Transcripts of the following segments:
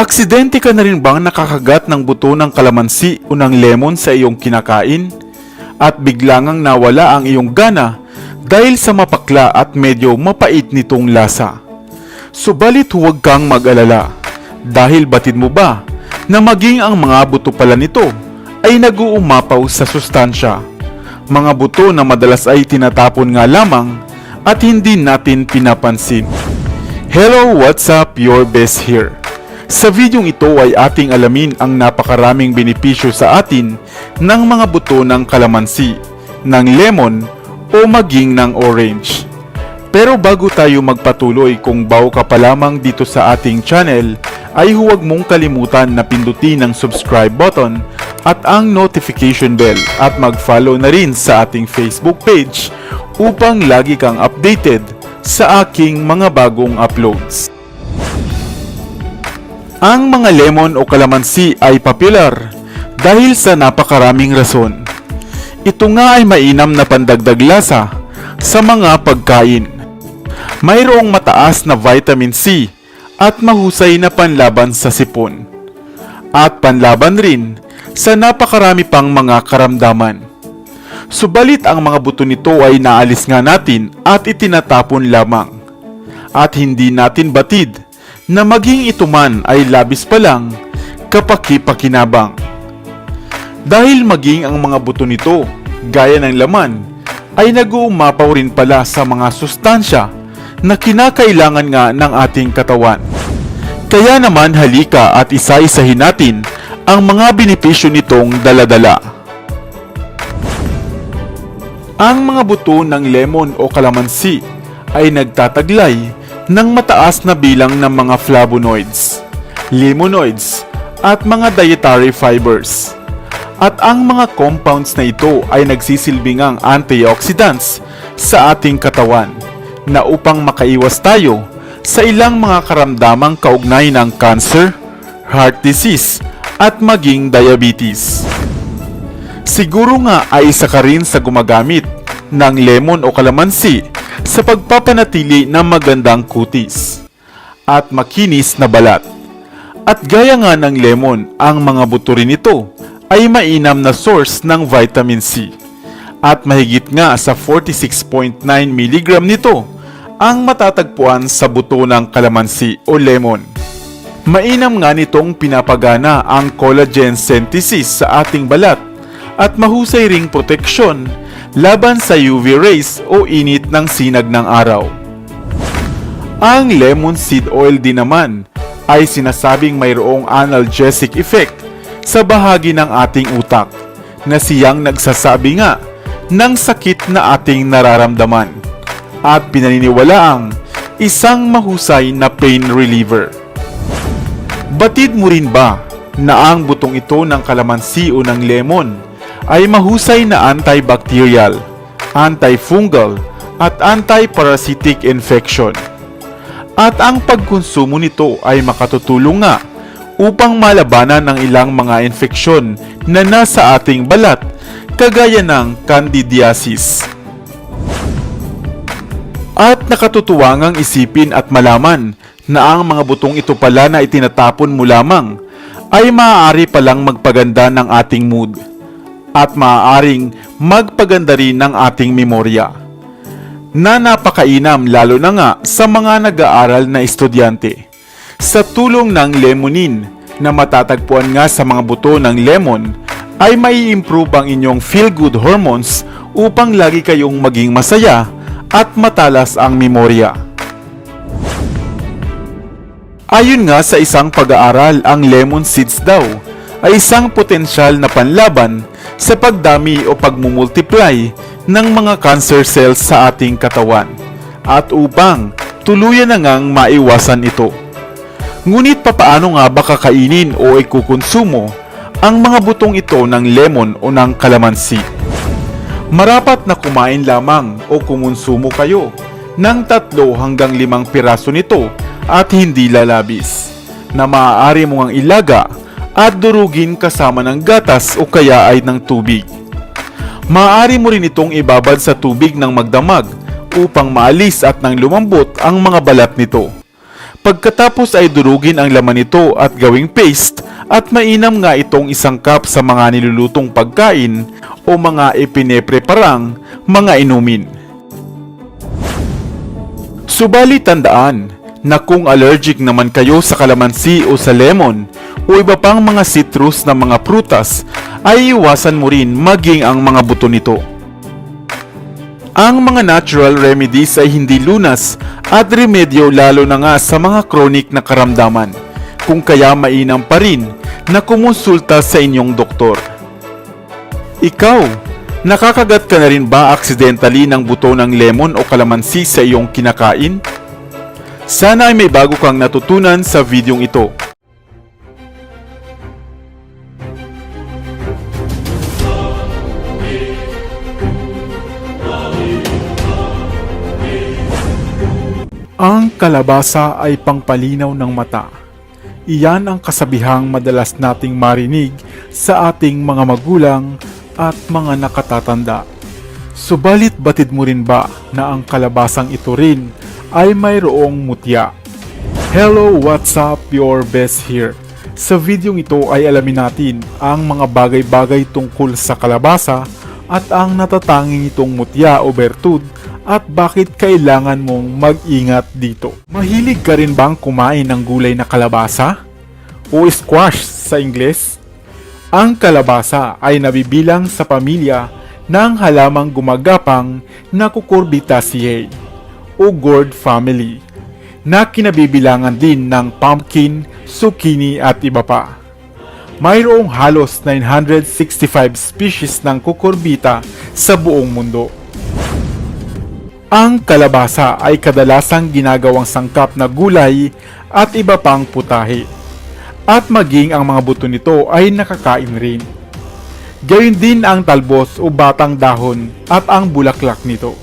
Aksidente ka na rin bang nakakagat ng buto ng kalamansi o ng lemon sa iyong kinakain? At biglangang nawala ang iyong gana dahil sa mapakla at medyo mapait nitong lasa. Subalit huwag kang mag-alala dahil batid mo ba na maging ang mga buto pala nito ay nag-uumapaw sa sustansya. Mga buto na madalas ay tinatapon nga lamang at hindi natin pinapansin. Hello, what's up? Your best here. Sa videong ito ay ating alamin ang napakaraming benepisyo sa atin ng mga buto ng kalamansi, ng lemon o maging ng orange. Pero bago tayo magpatuloy kung bago ka pa lamang dito sa ating channel, ay huwag mong kalimutan na pindutin ang subscribe button at ang notification bell at mag-follow na rin sa ating Facebook page upang lagi kang updated sa aking mga bagong uploads. Ang mga lemon o kalamansi ay popular dahil sa napakaraming rason. Ito nga ay mainam na pandagdag lasa sa mga pagkain. Mayroong mataas na vitamin C at mahusay na panlaban sa sipon. At panlaban rin sa napakarami pang mga karamdaman. Subalit ang mga buto nito ay naalis nga natin at itinatapon lamang. At hindi natin batid na maging ito man ay labis pa lang kapaki-pakinabang. Dahil maging ang mga buto nito, gaya ng laman, ay nag-uumapaw rin pala sa mga sustansya na kinakailangan nga ng ating katawan. Kaya naman halika at isa-isahin natin ang mga benepisyo nitong daladala. Ang mga buto ng lemon o kalamansi ay nagtataglay ng mataas na bilang ng mga flavonoids, limonoids, at mga dietary fibers. At ang mga compounds na ito ay nagsisilbing ang antioxidants sa ating katawan na upang makaiwas tayo sa ilang mga karamdamang kaugnay ng cancer, heart disease, at maging diabetes. Siguro nga ay isa ka rin sa gumagamit ng lemon o kalamansi sa pagpapanatili ng magandang kutis at makinis na balat. At gaya nga ng lemon, ang mga buto rin nito ay mainam na source ng vitamin C. At mahigit nga sa 46.9 mg nito ang matatagpuan sa buto ng kalamansi o lemon. Mainam nga nitong pinapagana ang collagen synthesis sa ating balat at mahusay ring proteksyon laban sa UV rays o init ng sinag ng araw. Ang lemon seed oil din naman ay sinasabing mayroong analgesic effect sa bahagi ng ating utak na siyang nagsasabi nga ng sakit na ating nararamdaman at pinaniniwalaang isang mahusay na pain reliever. Batid mo rin ba na ang butong ito ng kalamansi o ng lemon ay mahusay na antibacterial, antifungal, at antiparasitic infection? At ang pagkonsumo nito ay makatutulong nga upang malabanan ng ilang mga infeksyon na nasa ating balat kagaya ng candidiasis. At nakatutuwa ngang isipin at malaman na ang mga butong ito pala na itinatapon mo lamang ay maaari palang magpaganda ng ating mood at maaaring magpaganda rin ng ating memorya na napakainam lalo na nga sa mga nag-aaral na estudyante. Sa tulong ng lemonin na matatagpuan nga sa mga buto ng lemon ay mai improve ang inyong feel-good hormones upang lagi kayong maging masaya at matalas ang memorya. Ayon nga sa isang pag-aaral, ang lemon seeds daw ay isang potensyal na panlaban sa pagdami o pagmumultiply ng mga cancer cells sa ating katawan at upang tuluyan na ngang maiwasan ito. Ngunit papaano nga ba kakainin o ikukonsumo ang mga butong ito ng lemon o ng kalamansi? Marapat na kumain lamang o kumonsumo kayo ng tatlo hanggang limang piraso nito at hindi lalabis na maaari mong ang ilaga at durugin kasama ng gatas o kaya ay ng tubig. Maaari mo rin itong ibabad sa tubig ng magdamag upang maalis at nang lumambot ang mga balat nito. Pagkatapos ay durugin ang laman nito at gawing paste at mainam nga itong isang cup sa mga nilulutong pagkain o mga ipinepreparang mga inumin. Subalit tandaan na kung allergic naman kayo sa kalamansi o sa lemon o iba pang mga citrus na mga prutas ay iwasan mo rin maging ang mga buto nito. Ang mga natural remedies ay hindi lunas at remedyo lalo na nga sa mga chronic na karamdaman. Kung kaya mainam pa rin na kumonsulta sa inyong doktor. Ikaw, nakakagat ka na rin ba aksidentally ng buto ng lemon o kalamansi sa iyong kinakain? Sana ay may bago kang natutunan sa videong ito. Ang kalabasa ay pangpalinaw ng mata. Iyan ang kasabihang madalas nating marinig sa ating mga magulang at mga nakatatanda. Subalit batid mo rin ba na ang kalabasang ito rin ay mayroong mutya? Hello, what's up? Your best here. Sa videong ito ay alamin natin ang mga bagay-bagay tungkol sa kalabasa at ang natatanging itong mutya o bertud at bakit kailangan mong mag-ingat dito. Mahilig ka rin bang kumain ng gulay na kalabasa? O squash sa Ingles? Ang kalabasa ay nabibilang sa pamilya ng halamang gumagapang na Cucurbitaceae o gourd family na kinabibilangan din ng pumpkin, zucchini at iba pa. Mayroong halos 965 species ng kukurbita sa buong mundo. Ang kalabasa ay kadalasang ginagawang sangkap na gulay at iba pang putahe. At maging ang mga buto nito ay nakakain rin. Gayun din ang talbos o batang dahon at ang bulaklak nito.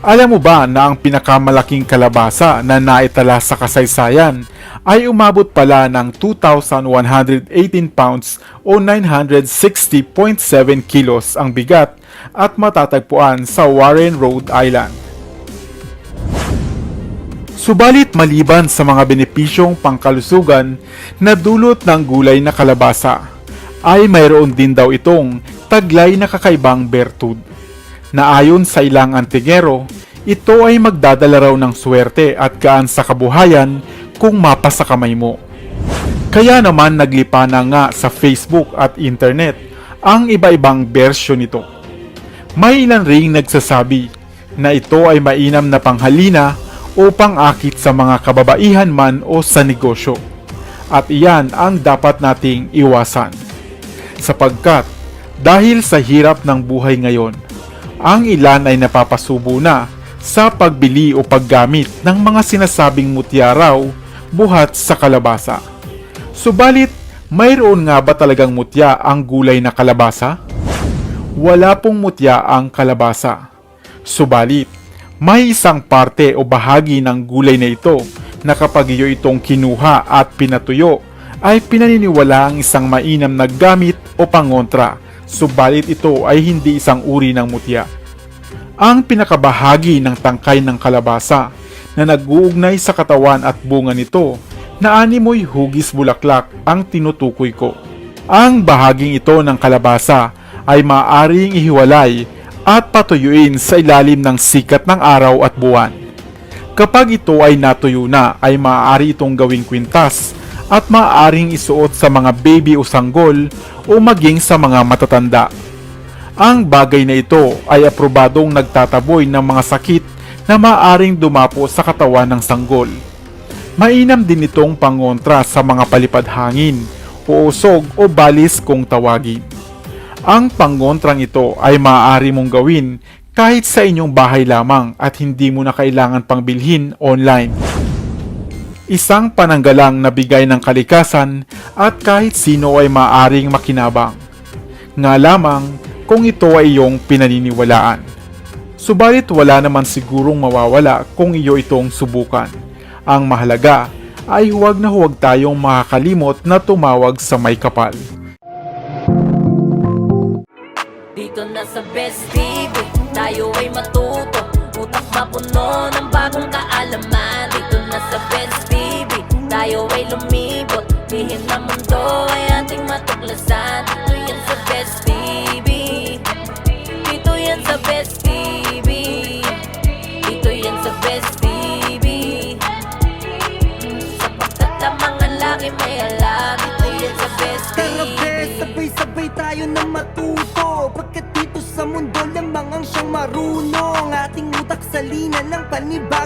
Alam mo ba na ang pinakamalaking kalabasa na naitala sa kasaysayan ay umabot pala ng 2,118 pounds o 960.7 kilos ang bigat at matatagpuan sa Warren, Rhode Island. Subalit maliban sa mga benepisyong pangkalusugan na dulot ng gulay na kalabasa, ay mayroon din daw itong taglay na kakaibang bertud. Na ayon sa ilang antigero, ito ay magdadala raw ng swerte at gaan sa kabuhayan kung mapa kamay mo. Kaya naman naglipa na nga sa Facebook at internet ang iba-ibang bersyon nito. May ilan ring nagsasabi na ito ay mainam na panghalina o pangakit sa mga kababaihan man o sa negosyo. At iyan ang dapat nating iwasan. Sapagkat dahil sa hirap ng buhay ngayon, ang ilan ay napapasubo na sa pagbili o paggamit ng mga sinasabing mutya raw buhat sa kalabasa. Subalit, mayroon nga ba talagang mutya ang gulay na kalabasa? Wala pong mutya ang kalabasa. Subalit, may isang parte o bahagi ng gulay na ito na kapag iyo itong kinuha at pinatuyo, ay pinaniniwala ang isang mainam na gamit o pangontra, subalit ito ay hindi isang uri ng mutya. Ang pinakabahagi ng tangkay ng kalabasa na nag-uugnay sa katawan at bunga nito na animoy hugis bulaklak ang tinutukoy ko. Ang bahaging ito ng kalabasa ay maaring ihiwalay at patuyuin sa ilalim ng sikat ng araw at buwan. Kapag ito ay natuyo na ay maaari itong gawing kwintas at maaaring isuot sa mga baby o sanggol o maging sa mga matatanda. Ang bagay na ito ay aprobadong nagtataboy ng mga sakit na maaaring dumapo sa katawan ng sanggol. Mainam din itong pangontra sa mga palipad hangin, o usog o balis kung tawagin. Ang pangontrang ito ay maaari mong gawin kahit sa inyong bahay lamang at hindi mo na kailangan pang bilhin online. Isang pananggalang na bigay ng kalikasan at kahit sino ay maaring makinabang. Nga lamang kung ito ay iyong pinaniniwalaan. Subalit wala naman sigurong mawawala kung iyo itong subukan. Ang mahalaga ay huwag na huwag tayong makakalimot na tumawag sa may kapal. Dito na nasa Best TV Tayo ay matuto. Utak mapuno ng bagong kaalaman? Dito na sa Best TV Tayo ay lumibot. Lihim na mundo ay ating matuklasan. Dito yan sa Best TV Dito yan sa Best TV Pagkat dito